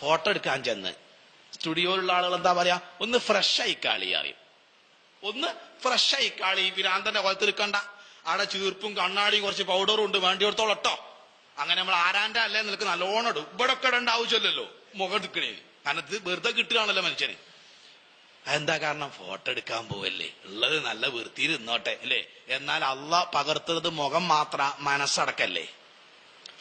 Photo എടുക്കാൻ ചെന്ന്. സ്റ്റുഡിയോയിലുള്ള ആളുകൾ എന്താ പറയാ? ഒന്ന് ഫ്രഷ് ആയി കാളി അറിയും. ഒന്ന് ഫ്രഷ് ആയി കാളി. ഭ്രാന്തന്റെ കുളത്തിൽ എടുക്കണ്ട അവിടെ ചീർപ്പും കണ്ണാടിയും കുറച്ച് പൗഡറും ഉണ്ട്. വേണ്ടിയെടുത്തോളം ഇട്ടോ അങ്ങനെ നമ്മൾ ആരാന്റെ അല്ലേ നിനക്ക് നല്ലോണം ഇടും. ഇവിടെ ഒക്കെ ഇടേണ്ട ആവശ്യമില്ലല്ലോ. മുഖം എടുക്കണേ. കാരണം ഇത് വെറുതെ കിട്ടുകയാണല്ലോ മനുഷ്യന്. അതെന്താ കാരണം? ഫോട്ടോ എടുക്കാൻ പോവല്ലേ. ഉള്ളത് നല്ല വൃത്തിയിൽ നിന്നോട്ടെ അല്ലേ? എന്നാൽ അള്ള പകർത്തുന്നത് മുഖം മാത്ര മനസ്സടക്കല്ലേ.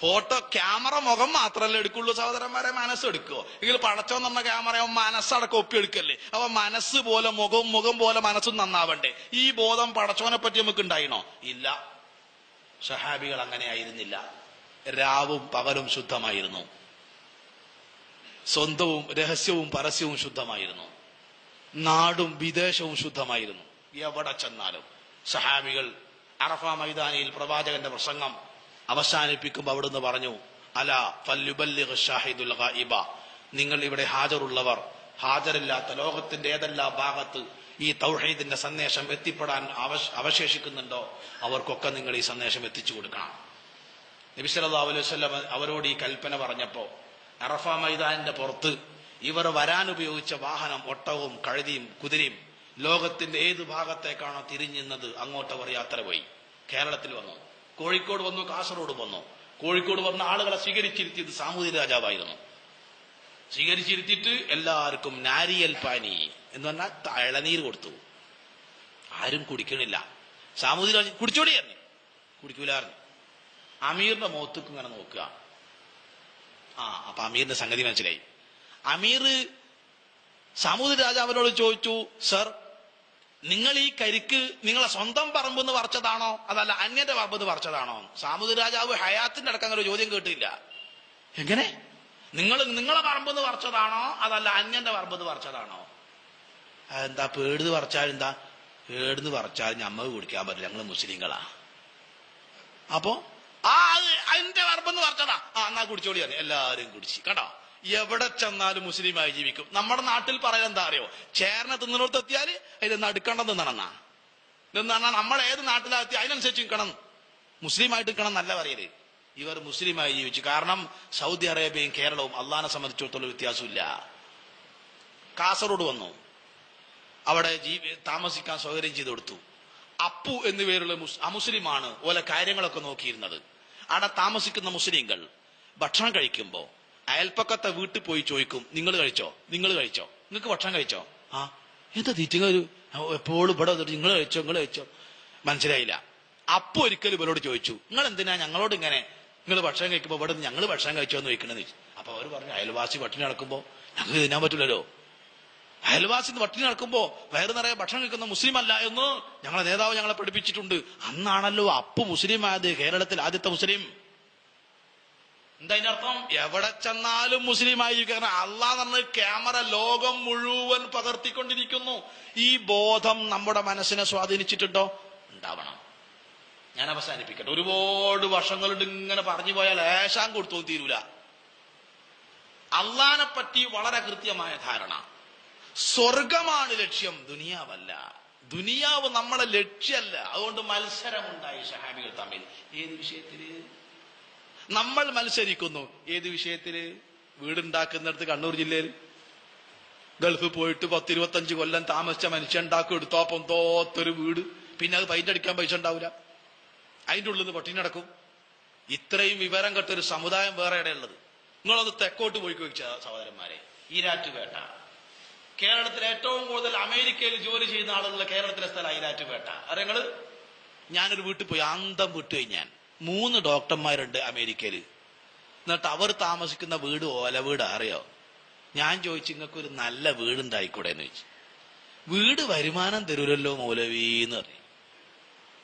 ഫോട്ടോ ക്യാമറ മുഖം മാത്രമല്ല എടുക്കുള്ളൂ സഹോദരന്മാരെ? മനസ്സ് എടുക്കുവോ എങ്കിൽ പടച്ചോന്ന് പറഞ്ഞ ക്യാമറ മനസ്സടക്കം ഒപ്പി എടുക്കല്ലേ? അപ്പൊ മനസ്സ് പോലെ മുഖം മുഖം പോലെ മനസ്സും നന്നാവണ്ടേ? ഈ ബോധം പടച്ചോനെ പറ്റി നമുക്ക് ഉണ്ടായിണോ? ഇല്ല. സഹാബികൾ അങ്ങനെ ആയിരുന്നില്ല. രാവും പകലും ശുദ്ധമായിരുന്നു. സ്വന്തവും രഹസ്യവും പരസ്യവും ശുദ്ധമായിരുന്നു. നാടും വിദേശവും ശുദ്ധമായിരുന്നു. എവിടെ ചെന്നാലും. സഹാബികൾ അറഫ മൈതാനിയിൽ പ്രവാചകന്റെ പ്രസംഗം അവസാനിപ്പിക്കുമ്പോൾ അവിടുന്ന് പറഞ്ഞു അല ഫല്ലുബല്ലിഗ് ഷാഹിദുൽ ഗായിബ. നിങ്ങൾ ഇവിടെ ഹാജറുള്ളവർ ഹാജരില്ലാത്ത ലോകത്തിന്റെ ഏതെല്ലാം ഭാഗത്ത് ഈ തൗഹീദിന്റെ സന്ദേശം എത്തിപ്പെടാൻ അവശേഷിക്കുന്നുണ്ടോ അവർക്കൊക്കെ നിങ്ങൾ ഈ സന്ദേശം എത്തിച്ചു കൊടുക്കണം. നബി സല്ലല്ലാഹു അലൈഹി വസല്ലം അവരോട് ഈ കൽപ്പന പറഞ്ഞപ്പോ അറഫ മൈതാനിന്റെ പുറത്ത് ഇവർ വരാൻ ഉപയോഗിച്ച വാഹനം ഒട്ടവും കഴുതിയും കുതിരയും ലോകത്തിന്റെ ഏത് ഭാഗത്തേക്കാണോ തിരിഞ്ഞുന്നത് അങ്ങോട്ട് അവർ യാത്ര പോയി. കേരളത്തിൽ വന്നു. കോഴിക്കോട് വന്നു കാസർഗോഡ് വന്നു. കോഴിക്കോട് വന്ന ആളുകളെ സ്വീകരിച്ചിരുത്തിയത് സാമൂതിരി രാജാവായിരുന്നു. സ്വീകരിച്ചിരുത്തിയിട്ട് എല്ലാവർക്കും നാരിയൽ പാനി എന്ന് പറഞ്ഞാൽ ഇളനീര് കൊടുത്തു. ആരും കുടിക്കണില്ല. സാമൂതിരി രാജ കുടിച്ചോടിയായിരുന്നു. കുടിക്കൂലായിരുന്നു. അമീറിന്റെ മുഖത്തേക്ക് ഇങ്ങനെ നോക്കുക. ആ അപ്പൊ അമീറിന്റെ സംഗതി മനസ്സിലായി. അമീർ സാമൂതിരി രാജാവിനോട് ചോദിച്ചു സർ നിങ്ങൾ ഈ കരിക്ക് നിങ്ങളെ സ്വന്തം പറമ്പെന്ന് പറിച്ചതാണോ? അതല്ല അന്യന്റെ പറമ്പെന്ന് പറിച്ചതാണോ? സാമൂതിരി രാജാവ് ഹയാത്തിന്റെ അടക്കം ഒരു ചോദ്യം കേട്ടില്ല. എങ്ങനെ? നിങ്ങൾ നിങ്ങളെ പറമ്പെന്ന് പറിച്ചതാണോ? അതല്ല അന്യന്റെ പറമ്പെന്ന് പറിച്ചതാണോ? എന്താ പേടുന്ന് പറിച്ചാൽ എന്താ? പേടുന്ന് പറിച്ചാൽ ഞമ്മക്ക് കുടിക്കാൻ പറ്റില്ല. ഞങ്ങൾ മുസ്ലിങ്ങളാ. അപ്പോ ആ അത് അതിന്റെ വർബെന്ന് പറഞ്ഞതാ ആ എന്നാ കുടിച്ചോളി എല്ലാരും കുടിച്ച്. കേട്ടോ എവിടെ ചെന്നാലും മുസ്ലിമായി ജീവിക്കും. നമ്മുടെ നാട്ടിൽ പറയാൻ എന്താ അറിയോ? ചേർന്ന തിന്നിനോടത്ത് എത്തിയാൽ അതിൽ നടുക്കണ്ട നിന്നണെന്നാ നിന്നാ നമ്മൾ ഏത് നാട്ടിലാകത്തി അതിനനുസരിച്ച് നിൽക്കണം. മുസ്ലിമായിട്ട് നിൽക്കണം നല്ല പറയൽ. ഇവർ മുസ്ലിമായി ജീവിച്ചു. കാരണം സൗദി അറേബ്യയും കേരളവും അള്ളഹാനെ സംബന്ധിച്ചിടത്തോളം വ്യത്യാസമില്ല കാസർഗോഡ് വന്നു. അവിടെ താമസിക്കാൻ സൗകര്യം ചെയ്തു കൊടുത്തു. അപ്പു എന്ന് പേരുള്ള അമുസ്ലിമാണ് ഓലെ കാര്യങ്ങളൊക്കെ നോക്കിയിരുന്നത്. അവിടെ താമസിക്കുന്ന മുസ്ലിങ്ങൾ ഭക്ഷണം കഴിക്കുമ്പോ അയൽപ്പക്കത്തെ വീട്ടിൽ പോയി ചോദിക്കും നിങ്ങൾ കഴിച്ചോ? നിങ്ങൾ കഴിച്ചോ? നിങ്ങൾക്ക് ഭക്ഷണം കഴിച്ചോ? ആ. എന്താ തീറ്റിങ്ങ ഒരു എപ്പോഴും ഇവിടെ വന്നിട്ട് നിങ്ങൾ കഴിച്ചോ? നിങ്ങൾ കഴിച്ചോ? മനസ്സിലായില്ല. അപ്പൊ ഒരിക്കലും ഇവരോട് ചോദിച്ചു നിങ്ങൾ എന്തിനാ ഞങ്ങളോട് ഇങ്ങനെ നിങ്ങൾ ഭക്ഷണം കഴിക്കുമ്പോൾ ഇവിടെ ഞങ്ങൾ ഭക്ഷണം കഴിച്ചോ എന്ന് ചോദിക്കണമെന്ന് ചോദിച്ചു? അപ്പൊ അവർ പറഞ്ഞു അയൽവാസി പട്ടിണി നടക്കുമ്പോൾ ഞങ്ങൾക്ക് തിന്നാൻ പറ്റില്ലല്ലോ. അയൽവാസി പട്ടിണി നടക്കുമ്പോൾ വയറു നിറയെ ഭക്ഷണം കഴിക്കുന്ന മുസ്ലിം അല്ല എന്ന് ഞങ്ങളെ നേതാവ് ഞങ്ങളെ പഠിപ്പിച്ചിട്ടുണ്ട്. അന്നാണല്ലോ അപ്പു മുസ്ലിം ആയത് കേരളത്തിൽ ആദ്യത്തെ മുസ്ലിം. എന്താ അർത്ഥം എവിടെ ചെന്നാലും മുസ്ലിം ആയിരിക്കും കാരണം അള്ളാഹ് പറഞ്ഞ ക്യാമറ ലോകം മുഴുവൻ പകർത്തിക്കൊണ്ടിരിക്കുന്നു. ഈ ബോധം നമ്മുടെ മനസ്സിനെ സ്വാധീനിച്ചിട്ടുണ്ടോ? ഉണ്ടാവണം. ഞാൻ അവസാനിപ്പിക്കട്ടെ. ഒരുപാട് വർഷങ്ങളുണ്ട് ഇങ്ങനെ പറഞ്ഞു പോയാൽ ഏശാൻ കൊടുത്തു തീരൂല. അള്ളാനെ പറ്റി വളരെ കൃത്യമായ ധാരണ. സ്വർഗമാണ് ലക്ഷ്യം. ദുനിയാവല്ല. ദുനിയാവ് നമ്മളെ ലക്ഷ്യമല്ല. അതുകൊണ്ട് മത്സരമുണ്ടായി ഷഹാബികൾ തമ്മിൽ. ഏത് വിഷയത്തിൽ? നമ്മൾ മത്സരിക്കുന്നു. ഏത് വിഷയത്തിൽ? വീടുണ്ടാക്കുന്നിടത്ത് കണ്ണൂർ ജില്ലയിൽ. ഗൾഫ് പോയിട്ട് പത്തിരുപത്തഞ്ച് കൊല്ലം താമസിച്ച മനുഷ്യൻ ഉണ്ടാക്കും എടുത്തോപ്പം തോത്തൊരു വീട്. പിന്നെ അത് പൈന്റ് അടിക്കാൻ പൈസ ഉണ്ടാവില്ല അതിന്റെ ഉള്ളിൽ നിന്ന് പട്ടിണി നടക്കും. ഇത്രയും വിവരം കെട്ടൊരു സമുദായം വേറെ ഇടയുള്ളത് നിങ്ങളൊന്ന് തെക്കോട്ട് പോയി ചോദിച്ച സഹോദരന്മാരെ. ഈരാറ്റുപേട്ട കേരളത്തിലെ ഏറ്റവും കൂടുതൽ അമേരിക്കയിൽ ജോലി ചെയ്യുന്ന ആളുകളുടെ കേരളത്തിലെ സ്ഥലം ഈരാറ്റുപേട്ട അറിയങ്ങൾ ഞാനൊരു വീട്ടിൽ പോയി അന്തം വിട്ടു ഞാൻ മൂന്ന് ഡോക്ടർമാരുണ്ട് അമേരിക്കയിൽ. എന്നിട്ട് അവർ താമസിക്കുന്ന വീട് ഓല വീട് അറിയോ? ഞാൻ ചോദിച്ചു നിങ്ങൾക്ക് ഒരു നല്ല വീടുണ്ടായിക്കൂടെ എന്ന് ചോദിച്ചു. വീട് വരുമാനം തരൂരല്ലോ മൗലവീന്ന് പറയും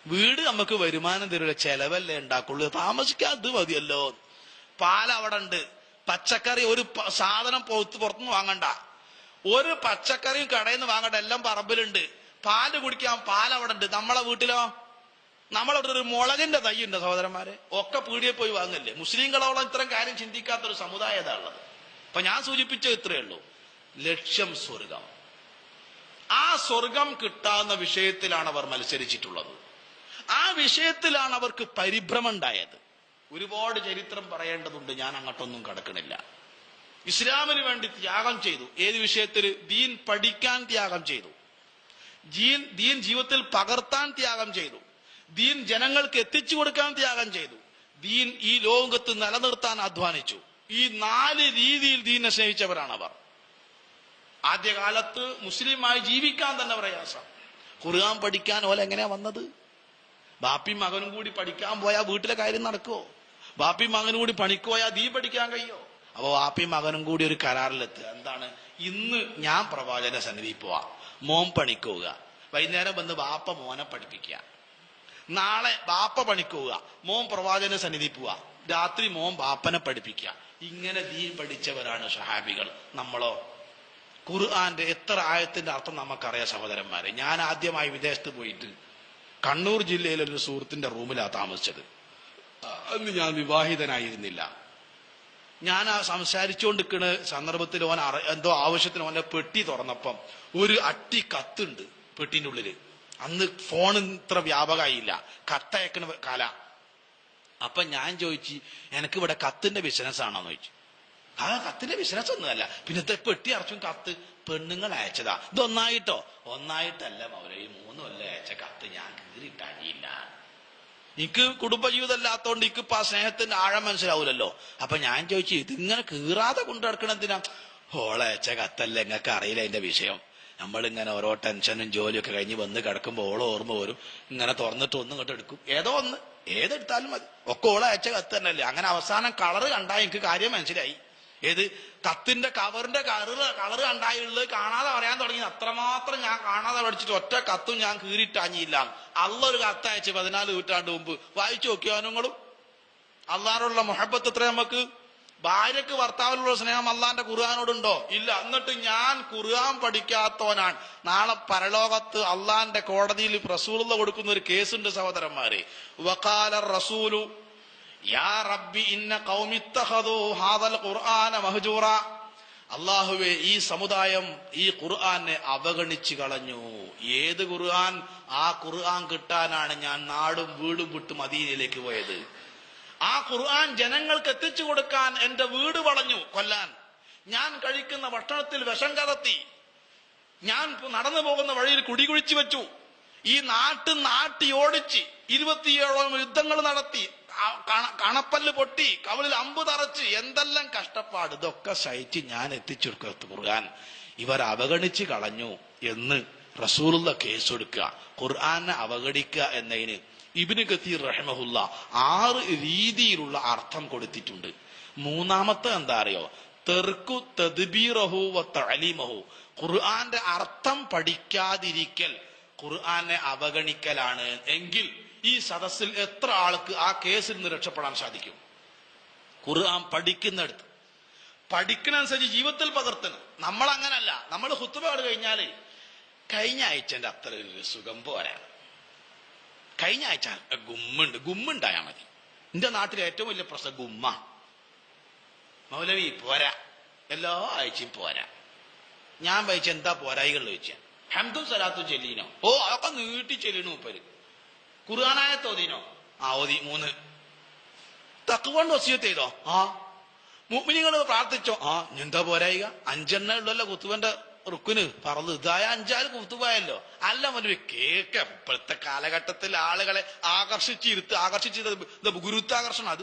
വീട് നമുക്ക് വരുമാനം തരൂല ചെലവല്ലേ ഉണ്ടാക്കുള്ളൂ. താമസിക്കാൻ അത് മതിയല്ലോ. പാൽ ഉണ്ട്. പച്ചക്കറി ഒരു സാധനം പുറത്ത് പുറത്തുനിന്ന് വാങ്ങണ്ട. ഒരു പച്ചക്കറിയും കടയിൽ നിന്ന് വാങ്ങണ്ട. എല്ലാം പറമ്പിലുണ്ട്. പാൽ കുടിക്കാൻ പാൽ ഉണ്ട്. നമ്മളെ വീട്ടിലോ? നമ്മളവിടെ ഒരു മുളകിന്റെ തൈ ഉണ്ട് സഹോദരന്മാരെ. ഒക്കെ പീടിയെ പോയി വാങ്ങല്ലേ? മുസ്ലിങ്ങളോളം ഇത്തരം കാര്യം ചിന്തിക്കാത്ത ഒരു സമുദായം ഇതാണുള്ളത് അപ്പൊ ഞാൻ സൂചിപ്പിച്ച ഇത്രയേ ഉള്ളൂ. ലക്ഷ്യം സ്വർഗം. ആ സ്വർഗം കിട്ടാവുന്ന വിഷയത്തിലാണ് അവർ മത്സരിച്ചിട്ടുള്ളത്. ആ വിഷയത്തിലാണ് അവർക്ക് പരിഭ്രമം ഉണ്ടായത്. ഒരുപാട് ചരിത്രം പറയേണ്ടതുണ്ട് ഞാൻ അങ്ങോട്ടൊന്നും കടക്കണില്ല. ഇസ്ലാമിന് വേണ്ടി ത്യാഗം ചെയ്തു. ഏത് വിഷയത്തിൽ? ദീൻ പഠിക്കാൻ ത്യാഗം ചെയ്തു. ജീൻ ദീൻ ജീവിതത്തിൽ പകർത്താൻ ത്യാഗം ചെയ്തു. ദീൻ ജനങ്ങൾക്ക് എത്തിച്ചു കൊടുക്കാൻ ത്യാഗം ചെയ്തു. ദീൻ ഈ ലോകത്ത് നിലനിർത്താൻ അധ്വാനിച്ചു ഈ നാല് രീതിയിൽ ദീനെ സ്നേഹിച്ചവരാണ് അവർ. ആദ്യകാലത്ത് മുസ്ലിമായി ജീവിക്കാൻ തന്നെ പ്രയാസം. ഖുർആൻ പഠിക്കാൻ ഓല എങ്ങനെയാ വന്നത്? ബാപ്പി മകനും കൂടി പഠിക്കാൻ പോയാ വീട്ടിലെ കാര്യം നടക്കുവോ? ബാപ്പി മകനും കൂടി പണിക്ക് പോയാൽ ദീ പഠിക്കാൻ കഴിയോ അപ്പൊ ബാപ്പി മകനും കൂടി ഒരു കരാറിലെത്തുക. എന്താണ്? ഇന്ന് ഞാൻ പ്രവാചക സന്നിധി പോവാ. മോൻ പണിക്കുക വൈകുന്നേരം വന്ന് ബാപ്പ മോനെ പഠിപ്പിക്കുക. നാളെ ബാപ്പ പണിക്ക് പോവുക മോൻ പ്രവാചന സന്നിധി പോവുക. രാത്രി മോൻ ബാപ്പനെ പഠിപ്പിക്കുക. ഇങ്ങനെ ദീൻ പഠിച്ചവരാണ് സഹാബികൾ നമ്മളോ? ഖുർആന്റെ എത്ര ആയത്തിന്റെ അർത്ഥം നമുക്കറിയാം സഹോദരന്മാരെ. ഞാൻ ആദ്യമായി വിദേശത്ത് പോയിട്ട് കണ്ണൂർ ജില്ലയിലെ ഒരു സുഹൃത്തിന്റെ റൂമിലാ താമസിച്ചത്. അന്ന് ഞാൻ വിവാഹിതനായിരുന്നില്ല. ഞാൻ ആ സംസാരിച്ചുകൊണ്ടിരിക്കുന്ന സന്ദർഭത്തിൽ ഓൻ എന്തോ ആവശ്യത്തിന് ഓനെ പെട്ടി തുറന്നപ്പം ഒരു അട്ടി കത്തുണ്ട് പെട്ടിന്റെ ഉള്ളിൽ. അന്ന് ഫോൺ ഇത്ര വ്യാപകമായില്ല കത്തയക്കണ കാല. അപ്പൊ ഞാൻ ചോദിച്ചു എനിക്ക് ഇവിടെ കത്തിന്റെ ബിസിനസ് ആണോന്ന് ചോദിച്ചു. ആ കത്തിന്റെ ബിസിനസ് ഒന്നുമല്ല. പിന്നത്തെ പെട്ടി അറച്ചും കത്ത് പെണ്ണുങ്ങൾ അയച്ചതാ. ഇതൊന്നായിട്ടോ ഒന്നായിട്ടല്ല മൗലവി. മൂന്ന് കൊല്ലം അയച്ച കത്ത് ഞാൻ കീറിട്ടാഞ്ഞില്ല എനിക്ക് കുടുംബജീവിതം അല്ലാത്തോണ്ട് എനിക്ക് ഇപ്പൊ ആ സ്നേഹത്തിന്റെ ആഴം മനസ്സിലാവൂലല്ലോ. അപ്പൊ ഞാൻ ചോദിച്ചു ഇതിങ്ങനെ കീറാതെ കൊണ്ടു നടക്കണെന്തിനാ ഓളയച്ച കത്തല്ല നിങ്ങൾക്ക് അറിയില്ല അതിന്റെ വിഷയം. നമ്മളിങ്ങനെ ഓരോ ടെൻഷനും ജോലിയൊക്കെ കഴിഞ്ഞ് വന്ന് കിടക്കുമ്പോൾ ഓളോ ഓർമ്മ വരും. ഇങ്ങനെ തുറന്നിട്ട് ഒന്നും ഇങ്ങോട്ട് എടുക്കും. ഏതോ ഒന്ന്. ഏതെടുത്താലും മതി. ഒക്കെ ഓളെ അയച്ച കത്ത് തന്നെയല്ലേ. അങ്ങനെ അവസാനം കളറ് കണ്ടാൽ എനിക്ക് കാര്യം മനസ്സിലായി. ഏത്? കത്തിന്റെ കവറിന്റെ കളറ് കളറ് കണ്ടായുള്ളത് കാണാതെ പറയാൻ തുടങ്ങി. അത്രമാത്രം ഞാൻ കാണാതെ പഠിച്ചിട്ട് ഒറ്റ കത്തും ഞാൻ കീറിട്ടാഞ്ഞില്ല അള്ളൊരു കത്ത് അയച്ച് പതിനാല് നൂറ്റാണ്ട് മുമ്പ് വായിച്ചു നോക്കിയോ അള്ളാറുള്ള മുഹബത്ത് എത്ര നമുക്ക് ഭാര്യക്ക് ഭർത്താവിനുള്ള സ്നേഹം അള്ളാന്റെ ഖുർആാനോടുണ്ടോ? ഇല്ല. എന്നിട്ട് ഞാൻ ഖുർആൻ പഠിക്കാത്തവനാണ്. നാളെ പരലോകത്ത് അള്ളാന്റെ കോടതിയിൽ റസൂലുള്ള കൊടുക്കുന്ന ഒരു കേസുണ്ട് സഹോദരന്മാരെ. വക്കാല റസൂലു യാ റബ്ബി ഇന്ന ഹാദൽ ഖുർആന മഹ്ജൂറ. അള്ളാഹുവെ ഈ സമുദായം ഈ ഖുർആനെ അവഗണിച്ചു കളഞ്ഞു. ഏത് ഖുർആൻ ആ ഖുർആൻ കിട്ടാനാണ് ഞാൻ നാടും വീടും വിട്ട് മദീനയിലേക്ക് പോയത്. ആ ഖുർആൻ ജനങ്ങൾക്ക് എത്തിച്ചു കൊടുക്കാൻ എന്റെ വീട് വളഞ്ഞു കൊല്ലാൻ. ഞാൻ കഴിക്കുന്ന ഭക്ഷണത്തിൽ വിഷം കലർത്തി ഞാൻ നടന്നു പോകുന്ന വഴിയിൽ കുടികുഴിച്ചു വെച്ചു. ഈ നാട്ട് നാട്ടി ഓടിച്ച് ഇരുപത്തിയേഴോളം യുദ്ധങ്ങൾ നടത്തി. കണപ്പല്ല് പൊട്ടി കവളിൽ അമ്പ് തറച്ച്. എന്തെല്ലാം കഷ്ടപ്പാട്. ഇതൊക്കെ സഹിച്ച് ഞാൻ എത്തിച്ചു ഖുർആൻ. ഇവർ അവഗണിച്ച് കളഞ്ഞു എന്ന് റസൂലുള്ള കേസെടുക്കുക ഖുർആനെ അവഗണിക്കുക എന്നതിന് ഇബിന് കത്തീർ റഹ്മഹുല്ല ആറ് രീതിയിലുള്ള അർത്ഥം കൊടുത്തിട്ടുണ്ട്. മൂന്നാമത്തെ എന്താ അറിയോ? തെർക്കു തദ്ബീറഹു വ ഖുർആന്റെ അർത്ഥം പഠിക്കാതിരിക്കൽ ഖുർആനെ അവഗണിക്കലാണ്. എങ്കിൽ ഈ സദസ്സിൽ എത്ര ആൾക്ക് ആ കേസിൽ നിന്ന് രക്ഷപ്പെടാൻ സാധിക്കും? ഖുർആൻ പഠിക്കുന്നിടത്ത്. പഠിക്കണനുസരിച്ച് ജീവിതത്തിൽ പകർത്തണം. നമ്മൾ അങ്ങനല്ല നമ്മൾ ഹുത്തുപാട് കഴിഞ്ഞാൽ കഴിഞ്ഞ ആഴ്ചന്റെ അത്ര സുഖം പോരാ. കഴിഞ്ഞ ആഴ്ച ഗുമ്മുണ്ട് ഗുമ്മുണ്ടായാ മതി. എന്റെ നാട്ടിലെ ഏറ്റവും വലിയ പ്രശ്നം ഗുമ്മ. മൗലവി പോരാ. എല്ലാ ആഴ്ചയും പോരാ. ഞാൻ വായിച്ച എന്താ പോരായികൾ ചോദിച്ച. ഹംദും സലാത്തു ചെല്ലിനോ? ഓ അതൊക്കെ നീട്ടി ചെല്ലിനു ഉപ്പര് ഖുർആനായ തോതിനോ? ആ ഓതി മൂന്ന്. തക്കുകൊണ്ട് വസിയത്ത് ചെയ്തോ? ആ. മുഅ്മിനീങ്ങൾ പ്രാർത്ഥിച്ചോ? ആ എന്താ പോരായിക? അഞ്ചെണ്ണ ഉള്ളല്ലോ കുത്തുവന്റെ റുക്കിന് പറന്ന് ഇതായ അഞ്ചാൽ കുത്തുപോയല്ലോ അല്ല മനുവി കേക്ക്. ഇപ്പോഴത്തെ കാലഘട്ടത്തിൽ ആളുകളെ ആകർഷിച്ചിരുത്ത് ആകർഷിച്ചിരുത്ത ഗുരുത്വാകർഷണം അത്.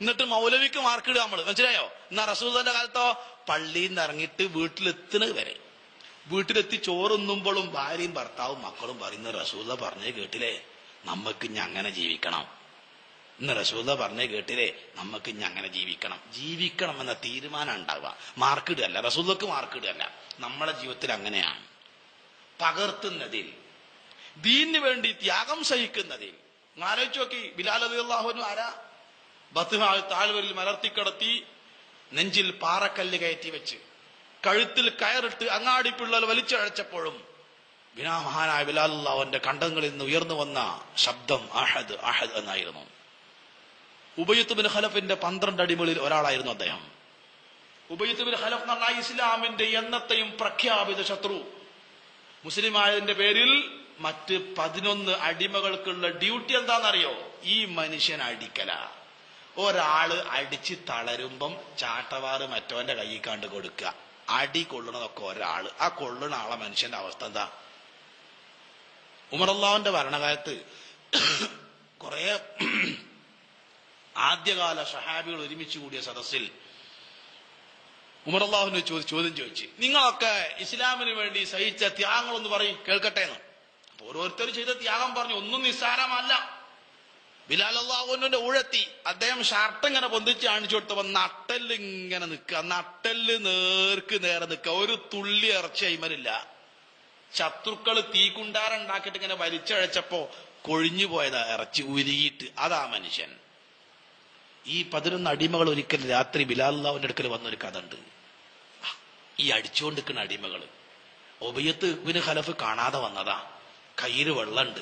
എന്നിട്ട് മൗലവിക്ക് മാർക്കിടുക നമ്മൾ. മനസ്സിലായോ? എന്നാ റസൂദന്റെ കാലത്തോ? പള്ളിയിൽ നിന്ന് ഇറങ്ങിയിട്ട് വീട്ടിലെത്തുന്നത് വരെ. വീട്ടിലെത്തി ചോറുന്നുമ്പോഴും ഭാര്യയും ഭർത്താവും മക്കളും പറയുന്ന റസൂദ പറഞ്ഞേ കേട്ടില്ലേ? നമുക്ക് ഇനി അങ്ങനെ ജീവിക്കണം. ഇന്ന് റസൂല പറഞ്ഞേ കേട്ടില്ലേ? നമുക്ക് ഇനി അങ്ങനെ ജീവിക്കണം. ജീവിക്കണം എന്ന തീരുമാനം ഉണ്ടാവുക. മാർക്കിടുകയല്ല റസൂലക്ക് മാർക്കിടുകയല്ല നമ്മളെ ജീവിതത്തിൽ അങ്ങനെയാണ്. പകർത്തുന്നതിൽ ദീനിന് വേണ്ടി ത്യാഗം സഹിക്കുന്നതിൽ. ആലോചിച്ച് നോക്കി. ബിലാൽ അള്ളാഹുനു ആരാ? ബത്ത് താഴ്വരിൽ മലർത്തിക്കടത്തി നെഞ്ചിൽ പാറക്കല്ല് കയറ്റി വെച്ച് കഴുത്തിൽ കയറിട്ട് അങ്ങാടി പിള്ളൽ വലിച്ചഴച്ചപ്പോഴും ബിനാ മഹാനായ ബിലാലുള്ളാഹുവിന്റെ കണ്ടങ്ങളിൽ നിന്ന് ഉയർന്നു വന്ന ശബ്ദം അഹദ് അഹദ് എന്നായിരുന്നു. ഉബയ്യത്ത് ബിൻ ഖലഫിന്റെ പന്ത്രണ്ട് അടിമകളിൽ ഒരാളായിരുന്നു അദ്ദേഹം. ഉബയ്യത്ത് ബിൻ ഖലഫ് എന്ന് പറഞ്ഞാൽ ഇസ്ലാമിന്റെ എന്നത്തെയും പ്രഖ്യാപിത ശത്രു. മുസ്ലിമായതിന്റെ പേരിൽ മറ്റ് പതിനൊന്ന് അടിമകൾക്കുള്ള ഡ്യൂട്ടി എന്താണെന്നറിയോ? ഈ മനുഷ്യൻ അടിക്കല. ഒരാൾ അടിച്ച് തളരുമ്പം ചാട്ടവാറ് മറ്റവന്റെ കൈ കണ്ട് കൊടുക്കുക. അടി കൊള്ളണതൊക്കെ ഒരാൾ. ആ കൊള്ളണ ആളെ മനുഷ്യന്റെ അവസ്ഥ എന്താ? ഉമർ അള്ളാഹുന്റെ ഭരണകാലത്ത് കുറെ ആദ്യകാല സഹാബികൾ ഒരുമിച്ച് കൂടിയ സദസ്സിൽ ഉമറല്ലാഹുവിന് ചോദ്യം ചോദിച്ചു നിങ്ങളൊക്കെ ഇസ്ലാമിന് വേണ്ടി സഹിച്ച ത്യാഗങ്ങളൊന്ന് പറയും കേൾക്കട്ടെ എന്ന്. ഓരോരുത്തർ ചെയ്ത ത്യാഗം പറഞ്ഞു ഒന്നും നിസ്സാരമല്ല. ബിലാൽ അള്ളാഹുവിന്റെ ഊഴത്തി അദ്ദേഹം ഷർട്ട് ഇങ്ങനെ പൊന്തിച്ച് കാണിച്ചു കൊടുത്തപ്പോ നട്ടൽ ഇങ്ങനെ നിൽക്കുക നട്ടൽ നേർക്ക് നേരെ നിൽക്കുക ഒരു തുള്ളി ഇറച്ചി അയിമലില്ല. ശത്രുക്കൾ തീക്കുണ്ടാരുണ്ടാക്കിയിട്ട് ഇങ്ങനെ വലിച്ചഴച്ചപ്പോ കൊഴിഞ്ഞു പോയതാ ഇറച്ചി ഉരുകിയിട്ട്. അതാ മനുഷ്യൻ. ഈ പതിനൊന്ന് അടിമകൾ ഒരിക്കൽ രാത്രി ബിലാലുള്ളാവിന്റെ അടുക്കൽ വന്നൊരു കഥ ഉണ്ട് ഈ അടിച്ചുകൊണ്ടിരിക്കുന്ന അടിമകൾ ഒബിയത്ത് ഇവന് ഖലഫ് കാണാതെ വന്നതാ. കയ്യിൽ വെള്ളമുണ്ട്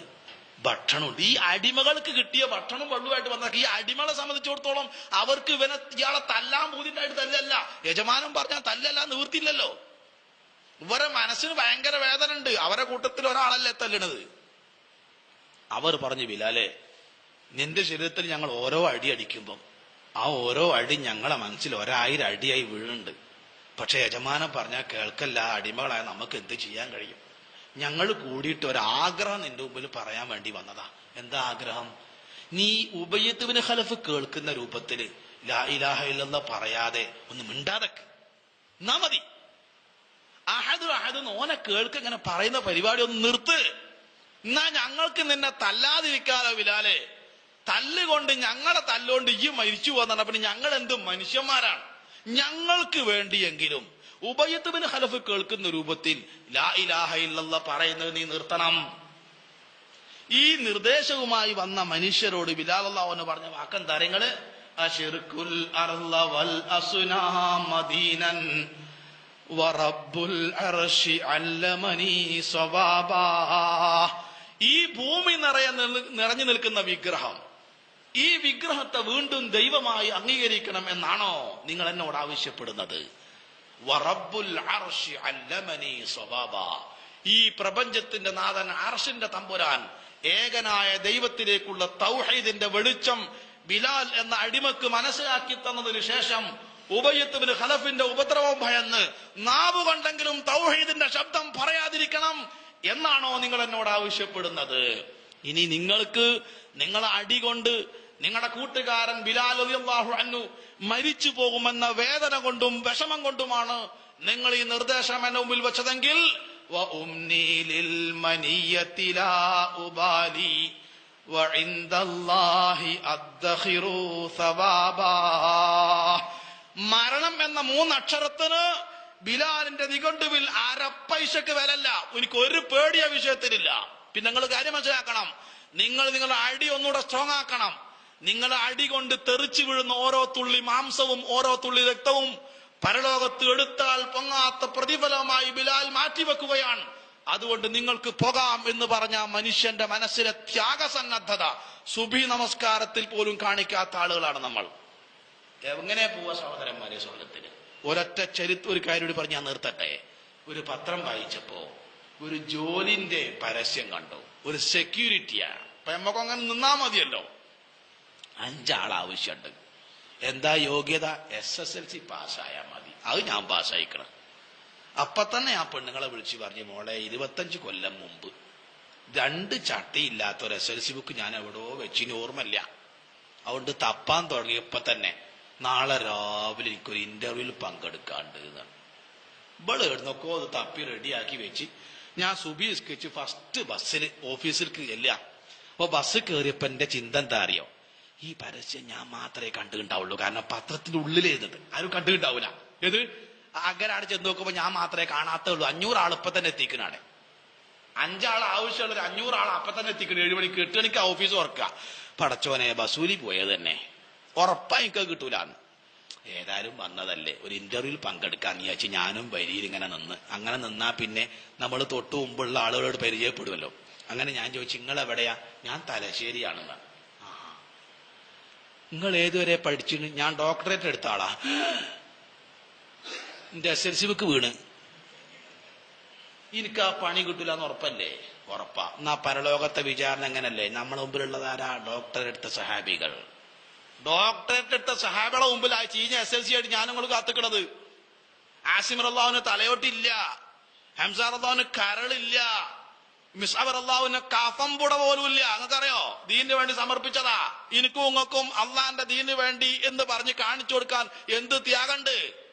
ഭക്ഷണമുണ്ട്. ഈ അടിമകൾക്ക് കിട്ടിയ ഭക്ഷണം വെള്ളമായിട്ട് വന്ന ഈ അടിമകളെ സംബന്ധിച്ചിടത്തോളം അവർക്ക് ഇവനെ ഇയാളെ തല്ലാൻ പൂതിണ്ടായിട്ട് തല്ലല്ല. യജമാനം പറഞ്ഞാൽ തല്ലല്ല നിവൃത്തിയില്ലല്ലോ. ഇവരെ മനസ്സിന് ഭയങ്കര വേദന ഉണ്ട് അവരെ കൂട്ടത്തിൽ ഒരാളല്ലേ തല്ലണത്? അവർ പറഞ്ഞു ബിലാലെ നിന്റെ ശരീരത്തിൽ ഞങ്ങൾ ഓരോ അടി അടിക്കുമ്പം ആ ഓരോ അടി ഞങ്ങളെ മനസ്സിൽ ഒരായിരം അടിയായി വീഴുന്നുണ്ട്. പക്ഷെ യജമാനം പറഞ്ഞാൽ കേൾക്കല്ല അടിമകളായ നമുക്ക് എന്ത് ചെയ്യാൻ കഴിയും? ഞങ്ങൾ കൂടിയിട്ട് ഒരാഗ്രഹം നിന്റെ മുമ്പിൽ പറയാൻ വേണ്ടി വന്നതാ. എന്താ ആഗ്രഹം? നീ ഉപയത്തുവിന് ഹലഫ് കേൾക്കുന്ന രൂപത്തിൽ ലാ ഇലാഹ പറയാതെ ഒന്ന് മിണ്ടാതെ എന്നാ മതി. അഹദ് അഹദ് ഓനെ കേൾക്ക് ഇങ്ങനെ പറയുന്ന പരിപാടി ഒന്ന് നിർത്ത്. എന്നാ ഞങ്ങൾക്ക് നിന്നെ തല്ലാതിരിക്കാലോ ബിലാലെ? തല്ലുകൊണ്ട് ഞങ്ങളെ തല്ലുകൊണ്ട് ഈ മരിച്ചു പോകുന്ന പിന്നെ ഞങ്ങൾ എന്ത് മനുഷ്യന്മാരാണ്? ഞങ്ങൾക്ക് വേണ്ടിയെങ്കിലും. ഉപയത്തുവിന് ഹലഫ് കേൾക്കുന്ന രൂപത്തിൽ ലാ ഇലാഹ ഇല്ലല്ല പറയുന്നത് നീ നിർത്തണം. ഈ നിർദ്ദേശവുമായി വന്ന മനുഷ്യരോട് ബിലാലല്ലാവെന്ന് പറഞ്ഞ വാക്കം താരങ്ങൾ അഷിർക്കുൽ അർള വൽ മദീനൻ വറബ്ബുൽ അല്ലമനി സ്വബാബ. ഈ ഭൂമി നിറയെ നിറഞ്ഞു നിൽക്കുന്ന വിഗ്രഹം. ഈ വിഗ്രഹത്തെ വീണ്ടും ദൈവമായി അംഗീകരിക്കണം എന്നാണോ നിങ്ങൾ എന്നോട് ആവശ്യപ്പെടുന്നത്? ഈ പ്രപഞ്ചത്തിന്റെ നാഥൻ അർഷിന്റെ തമ്പുരാൻ ഏകനായ ദൈവത്തിലേക്കുള്ള തൗഹീദിന്റെ വെളിച്ചം ബിലാൽ എന്ന അടിമക്ക് മനസ്സിലാക്കി തന്നതിന് ശേഷം ഉബയത്തുബിന് ഖലഫിന്റെ ഉപദ്രവം ഭയന്ന് നാവ് കൊണ്ടെങ്കിലും തൗഹീദിന്റെ ശബ്ദം പറയാതിരിക്കണം എന്നാണോ നിങ്ങൾ എന്നോട് ആവശ്യപ്പെടുന്നത്? ഇനി നിങ്ങൾക്ക് നിങ്ങളെ അടികൊണ്ട് നിങ്ങളുടെ കൂട്ടുകാരൻ ബിലാൽ അലിയാഹു അന്നു മരിച്ചു പോകുമെന്ന വേദന കൊണ്ടും വിഷമം കൊണ്ടുമാണ് നിങ്ങൾ ഈ നിർദ്ദേശം എന്നെ മുമ്പിൽ വെച്ചതെങ്കിൽ മരണം എന്ന മൂന്നക്ഷരത്തിന് ബിലാലിന്റെ നിഘണ്ടുവിൽ അരപ്പൈസക്ക് വിലല്ല. എനിക്ക് ഒരു പേടിയ വിഷയത്തിലില്ല. പിന്നെ നിങ്ങൾ കാര്യം മനസ്സിലാക്കണം. നിങ്ങൾ നിങ്ങളുടെ അടി ഒന്നുകൂടെ സ്ട്രോങ് ആക്കണം. നിങ്ങളുടെ അടികൊണ്ട് തെറിച്ചു വീഴുന്ന ഓരോ തുള്ളി മാംസവും ഓരോ തുള്ളി രക്തവും പരലോകത്ത് എടുത്താൽ പൊങ്ങാത്ത പ്രതിഫലമായി ബിലാൽ മാറ്റിവെക്കുകയാണ്. അതുകൊണ്ട് നിങ്ങൾക്ക് പോകാം എന്ന് പറഞ്ഞ മനുഷ്യന്റെ മനസ്സിലെ ത്യാഗസന്നദ്ധത സുബി നമസ്കാരത്തിൽ പോലും കാണിക്കാത്ത ആളുകളാണ് നമ്മൾ. എങ്ങനെ പോവാ സഹോദരന്മാരെ സ്വർഗത്തിന് ഒരൊറ്റ ചരിത്ര ഒരു കാര്യം പറഞ്ഞാൽ പറഞ്ഞ് ഞാൻ നിർത്തട്ടെ. ഒരു പത്രം വായിച്ചപ്പോ ഒരു ജോലിന്റെ പരസ്യം കണ്ടു. ഒരു സെക്യൂരിറ്റിയാണ് അപ്പൊ നമുക്ക് അങ്ങനെ നിന്നാ മതിയല്ലോ. അഞ്ചാൾ ആവശ്യമുണ്ട് എന്താ യോഗ്യത? എസ് എസ് എൽ സി പാസ്സായാൽ മതി. അത് ഞാൻ പാസ്സായിക്കണം. അപ്പൊ തന്നെ ആ പെണ്ണുങ്ങളെ വിളിച്ച് പറഞ്ഞു മോളെ ഇരുപത്തഞ്ച് കൊല്ലം മുമ്പ് രണ്ട് ചട്ടിയില്ലാത്ത ഒരു എസ് എൽ സി ബുക്ക് ഞാൻ എവിടെയോ വെച്ചിന് ഓർമ്മല്ല അതുകൊണ്ട് തപ്പാൻ തുടങ്ങിയപ്പോ തന്നെ നാളെ രാവിലെ എനിക്കൊരു ഇന്റർവ്യൂവിൽ പങ്കെടുക്കാണ്ട് ഇവൾ എഴുന്നൊക്കെ അത് തപ്പി റെഡിയാക്കി വെച്ച്. ഞാൻ സുബി സ്കെച്ച് ഫസ്റ്റ് ബസ്സിൽ ഓഫീസിലേക്ക് ചെല്ലുക. അപ്പൊ ബസ് കയറിയപ്പോ എന്റെ ചിന്ത എന്താ അറിയോ? ഈ പരസ്യം ഞാൻ മാത്രമേ കണ്ടുണ്ടാവുള്ളൂ കാരണം പത്രത്തിന്റെ ഉള്ളിൽ എഴുതുന്നത് ആരും കണ്ടുണ്ടാവൂല ഏത്? അകരാട് ചെന്ന് നോക്കുമ്പോ ഞാൻ മാത്രമേ കാണാത്തേ ഉള്ളൂ അഞ്ഞൂറ് ആൾ ഇപ്പൊ തന്നെ എത്തിക്കണേ അഞ്ചാൾ ആവശ്യമുള്ള ഒരു അഞ്ഞൂറ് ആൾ അപ്പൊ തന്നെ എത്തിക്കണം. ഏഴ് മണിക്ക് എട്ട് മണിക്ക് ഓഫീസ് തുറക്കുക പടച്ചോനെ ബസൂലി പോയത് തന്നെ. ഉറപ്പാ എനിക്ക് അത് കിട്ടൂലാന്ന്. ഏതായാലും വന്നതല്ലേ. ഒരു ഇന്റർവ്യൂവിൽ പങ്കെടുക്കാൻ വിചാരിച്ച് ഞാനും വരിയിൽ ഇങ്ങനെ നിന്ന്. അങ്ങനെ നിന്നാ പിന്നെ നമ്മൾ തൊട്ടു മുമ്പുള്ള ആളുകളോട് പരിചയപ്പെടുമല്ലോ. അങ്ങനെ ഞാൻ ചോദിച്ചു നിങ്ങൾ എവിടെയാ ഞാൻ തലശ്ശേരിയാണെന്ന്. നിങ്ങൾ ഏതുവരെ പഠിച്ചു ഞാൻ ഡോക്ടറേറ്റ് എടുത്ത ആളാ. എന്റെ എസ് എൽ സി ബുക്ക് വീണ്. എനിക്ക് ആ പണി കിട്ടില്ല എന്ന് ഉറപ്പല്ലേ? ഉറപ്പാ. എന്നാ പരലോകത്തെ വിചാരണ എങ്ങനല്ലേ? നമ്മളെ മുമ്പിലുള്ളതാരാ ഡോക്ടർ എടുത്ത സഹാബികൾ. ഡോക്ടറേറ്റ് എടുത്ത സഹാബികളെ മുമ്പിൽ ആ ചീഞ്ഞ എസ് എൽ സി ആയിട്ട് ഞാൻ നിങ്ങൾ കാത്തുക്കണത്. ആസിമർ റല്ലാവിന് തലയോട്ടില്ല. ഹംസാർ അള്ളാഹുവിന് കരളില്ല. മിസ്അബർ അള്ളാഹുവിന് കഫംപുട പോലുമില്ല നിങ്ങൾക്കറിയോ? ദീനിന് വേണ്ടി സമർപ്പിച്ചതാ. എനിക്കും ഉങ്ങൾക്കും അള്ളാന്റെ ദീനിന് വേണ്ടി എന്ന് പറഞ്ഞ് കാണിച്ചു കൊടുക്കാൻ എന്ത് ത്യാഗണ്ട്?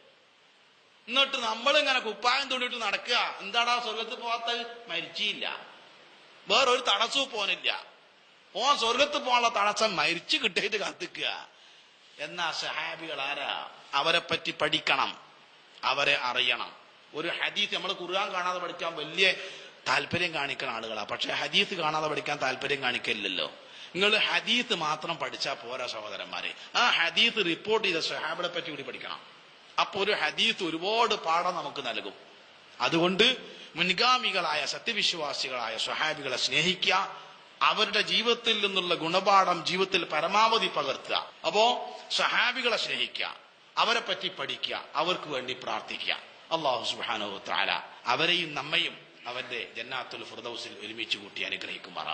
എന്നിട്ട് നമ്മളിങ്ങനെ കുപ്പായം തുണിയിട്ട് നടക്കുക. എന്താടാ സ്വർഗത്ത് പോവാത്ത മരിച്ചില്ല. വേറൊരു തടസ്സവും പോനില്ല. ഓ സ്വർഗത്ത് പോകാനുള്ള തടസ്സം മരിച്ചു കിട്ടിയിട്ട് കാത്തിക്കുക. എന്നാ സഹാബികൾ ആരാ? അവരെ പറ്റി പഠിക്കണം. അവരെ അറിയണം. ഒരു ഹദീസ് നമ്മൾ ഖുർആൻ കാണാതെ പഠിക്കാൻ വലിയ താല്പര്യം കാണിക്കുന്ന ആളുകളാ. പക്ഷെ ഹദീസ് കാണാതെ പഠിക്കാൻ താല്പര്യം കാണിക്കില്ലല്ലോ നിങ്ങൾ ഹദീസ് മാത്രം പഠിച്ചാൽ പോരാ സഹോദരന്മാരെ. ആ ഹദീസ് റിപ്പോർട്ട് ചെയ്ത സഹാബിനെ പറ്റി കൂടി പഠിക്കണം. അപ്പൊ ഒരു ഹദീസ് ഒരുപാട് പാഠം നമുക്ക് നൽകും. അതുകൊണ്ട് മുൻഗാമികളായ സത്യവിശ്വാസികളായ സ്വഹാബികളെ സ്നേഹിക്കുക അവരുടെ ജീവിതത്തിൽ നിന്നുള്ള ഗുണപാഠം ജീവിതത്തിൽ പരമാവധി പകർത്തുക. അപ്പോ സഹാബികളെ സ്നേഹിക്കുക അവരെ പറ്റി പഠിക്കുക അവർക്ക് വേണ്ടി പ്രാർത്ഥിക്കുക. അള്ളാഹു സുബാനോ താല അവരെയും നമ്മയും അവന്റെ ജന്നാത്തുൽ ഫുർദൌസിൽ ഒരുമിച്ച് കൂട്ടി അനുഗ്രഹിക്കുമാറാവും